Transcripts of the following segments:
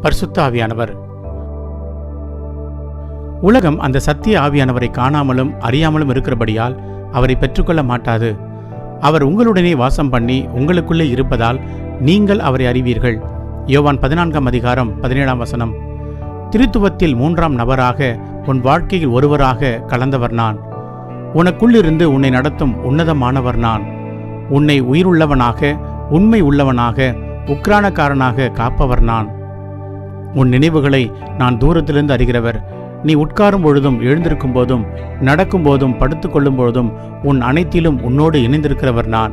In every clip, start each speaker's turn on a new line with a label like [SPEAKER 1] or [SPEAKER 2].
[SPEAKER 1] பரிசுத்த ஆவியானவர் உலகம் அந்த சத்திய ஆவியானவரை காணாமலும் அறியாமலும் இருக்கிறபடியால் அவரை பெற்றுக்கொள்ள மாட்டாது. அவர் உங்களுடனே வாசம் பண்ணி உங்களுக்குள்ளே இருப்பதால் நீங்கள் அவரை அறிவீர்கள். யோவான் பதினான்காம் அதிகாரம் பதினேழாம் வசனம். திருத்துவத்தில் மூன்றாம் நபராக உன் வாழ்க்கையில் ஒருவராக கலந்தவர் நான். உனக்குள்ளிருந்து உன்னை நடத்தும் உன்னதமானவர் நான். உன்னை உயிருள்ளவனாக உண்மை உள்ளவனாக உக்ரானக்காரனாக காப்பவர் நான். உன் நினைவுகளை நான் தூரத்திலிருந்து அறிகிறவர். நீ உட்காரும் பொழுதும் எழுந்திருக்கும் போதும் நடக்கும் போதும் படுத்துக்கொள்ளும் பொழுதும் உன் அனைத்திலும் உன்னோடு இணைந்திருக்கிறவர் நான்.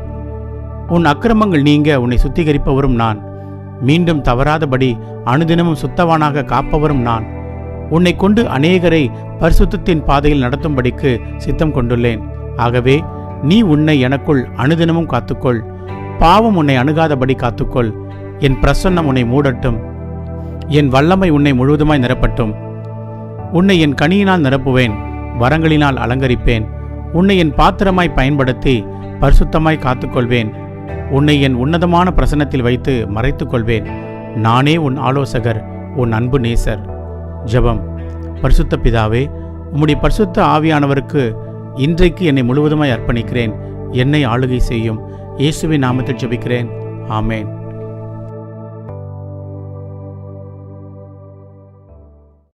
[SPEAKER 1] உன் அக்கிரமங்கள் நீங்க உன்னை சுத்திகரிப்பவரும் நான். மீண்டும் தவறாதபடி அனுதினமும் சுத்தவானாக காப்பவரும் நான். உன்னை கொண்டு அநேகரை பரிசுத்தத்தின் பாதையில் நடத்தும்படிக்கு சித்தம் கொண்டுள்ளேன். ஆகவே நீ உன்னை எனக்குள் அனுதினமும் காத்துக்கொள். பாவம் உன்னை அணுகாதபடி காத்துக்கொள். என் பிரசன்னம் உன்னை மூடட்டும். என் வல்லமை உன்னை முழுவதுமாய் நிரப்பட்டும். உன்னை என் கனியினால் நிரப்புவேன் வரங்களினால் அலங்கரிப்பேன். உன்னை என் பாத்திரமாய் பயன்படுத்தி பரிசுத்தமாய் காத்துக்கொள்வேன். உன்னை என் உன்னதமான பிரசன்னத்தில் வைத்து மறைத்துக்கொள்வேன். நானே உன் ஆலோசகர் உன் அன்பு நேசர். ஜெபம். பரிசுத்த பிதாவே உம்முடைய பரிசுத்த ஆவியானவருக்கு இன்றைக்கு என்னை முழுவதுமாய் அர்ப்பணிக்கிறேன். என்னை ஆளுகை செய்யும். இயேசுவின் நாமத்தில் ஜபிக்கிறேன். ஆமேன்.